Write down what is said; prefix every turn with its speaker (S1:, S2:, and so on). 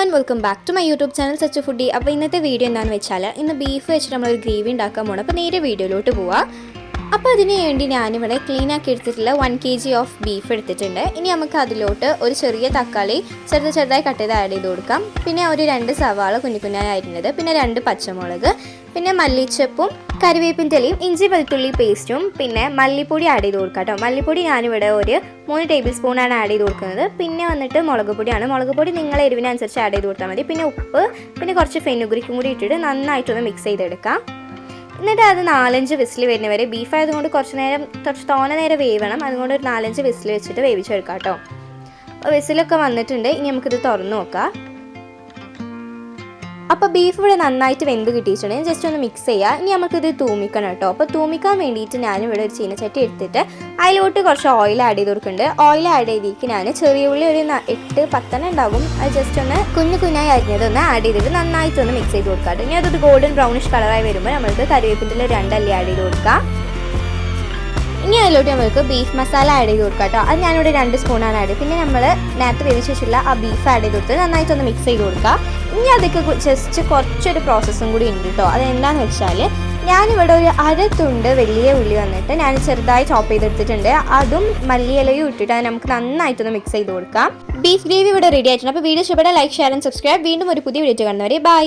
S1: One welcome back to my YouTube channel such foodie അപ്പോൾ ഇന്നത്തെ video എന്താണെന്ന് വെച്ചാൽ ഇന്ന് ബീഫ് വെച്ചിട്ട് നമ്മളൊരു ഗ്രേവി ഉണ്ടാക്കാൻ പോകണം അപ്പോൾ നേരെ വീഡിയോയിലോട്ട് പോവാം. അപ്പോൾ അതിന് വേണ്ടി ഞാനിവിടെ ക്ലീൻ ആക്കി എടുത്തിട്ടുള്ള one K G of beef എടുത്തിട്ടുണ്ട്. ഇനി നമുക്ക് അതിലോട്ട് ഒരു ചെറിയ തക്കാളി ചെറുത് ചെറുതായി കട്ട് ചെയ്ത് ആഡ് ചെയ്ത് കൊടുക്കാം. പിന്നെ ഒരു രണ്ട് സവാള കുഞ്ഞു കുഞ്ഞായി അരിഞ്ഞത്. പിന്നെ രണ്ട് പച്ചമുളക്. പിന്നെ മല്ലിച്ചപ്പും കറിവേപ്പിന്റെ ഇലയും ഇഞ്ചി വെളുത്തുള്ളി പേസ്റ്റും പിന്നെ മല്ലിപ്പൊടി ആഡ് ചെയ്ത് കൊടുക്കാം കേട്ടോ. മല്ലിപ്പൊടി ഞാനിവിടെ ഒരു മൂന്ന് ടേബിൾ സ്പൂണാണ് ആഡ് ചെയ്ത് കൊടുക്കുന്നത്. പിന്നെ വന്നിട്ട് മുളക് പൊടിയാണ്. മുളക് പൊടി നിങ്ങളെ എരിവിനനുസരിച്ച് ആഡ് ചെയ്ത് കൊടുത്താൽ മതി. പിന്നെ ഉപ്പ് പിന്നെ കുറച്ച് ഫെനുഗ്രിക്കും കൂടി ഇട്ടിട്ട് നന്നായിട്ടൊന്ന് മിക്സ് ചെയ്തെടുക്കാം. എന്നിട്ട് അത് നാലഞ്ച് വിസിൽ വരുന്നവരെ ബീഫ് ആയതുകൊണ്ട് കുറച്ച് നേരം കുറച്ച് തോന നേരം വേവണം. അതുകൊണ്ട് ഒരു നാലഞ്ച് വിസിൽ വെച്ചിട്ട് വേവിച്ചെടുക്കാം കേട്ടോ. അപ്പോൾ വിസിലൊക്കെ വന്നിട്ടുണ്ട്. ഇനി നമുക്കിത് തുറന്നു നോക്കാം. അപ്പോൾ ബീഫ് ഇവിടെ നന്നായിട്ട് വെന്ത് കിട്ടിയിട്ടുണ്ടെങ്കിൽ ജസ്റ്റ് ഒന്ന് മിക്സ് ചെയ്യുക ഇനി നമുക്കിത് തൂമിക്കണം കേട്ടോ. അപ്പോൾ തൂമിക്കാൻ വേണ്ടിയിട്ട് ഞാൻ ഇവിടെ ഒരു ചീനച്ചട്ടി എടുത്തിട്ട് അതിലോട്ട് കുറച്ച് ഓയിൽ ആഡ് ചെയ്ത് കൊടുക്കുന്നുണ്ട്. ഓയിൽ ആഡ് ചെയ്തേക്ക് ഞാൻ ചെറിയ ഉള്ളി ഒരു എട്ട് പത്തെണ്ണം ഉണ്ടാകും അത് ജസ്റ്റ് ഒന്ന് കുഞ്ഞു കുഞ്ഞായി അരിഞ്ഞതൊന്ന് ആഡ് ചെയ്തിട്ട് നന്നായിട്ട് ഒന്ന് മിക്സ് ചെയ്ത് കൊടുക്കാം ഇനി അതൊരു ഗോൾഡൻ ബ്രൗണിഷ് കളറായി വരുമ്പോൾ നമ്മൾക്ക് കറിവേപ്പിന്റെ രണ്ടല്ലി ആഡ് ചെയ്ത് കൊടുക്കാം. ഇനി അതിലോട്ട് നമ്മൾക്ക് ബീഫ് മസാല ആഡ് ചെയ്ത് കൊടുക്കാം കേട്ടോ. അത് ഞാനിവിടെ രണ്ട് സ്പൂണാണ് ആഡ് ചെയ്ത് പിന്നെ നമ്മൾ നേരത്തെ വേവിച്ച് വെച്ചിട്ടുള്ള ആ ബീഫ് ആഡ് ചെയ്ത് കൊടുത്ത് നന്നായിട്ടൊന്ന് മിക്സ് ചെയ്ത് കൊടുക്കുക ഇനി അതൊക്കെ ജസ്റ്റ് കുറച്ചൊരു പ്രോസസ്സും കൂടി ഉണ്ട് കേട്ടോ അതെന്താണെന്ന് വെച്ചാൽ ഞാനിവിടെ ഒരു അര തുണ്ട് വലിയ ഉള്ളി വന്നിട്ട് ഞാൻ ചെറുതായി ചോപ്പ് ചെയ്തെടുത്തിട്ടുണ്ട്. അതും മല്ലിയിലയും ഇട്ടിട്ട് അത് നമുക്ക് നന്നായിട്ടൊന്ന് മിക്സ് ചെയ്ത് കൊടുക്കാം. ബീഫ് ഗ്രേവി ഇവിടെ റെഡി ആയിട്ടുണ്ട്. അപ്പോൾ വീഡിയോ ഇഷ്ടപ്പെട്ടാൽ ലൈക്ക് ഷെയർ ആൻഡ് സബ്സ്ക്രൈബ് വീണ്ടും ഒരു പുതിയ വീഡിയോ കാണുന്നവരെ ബൈ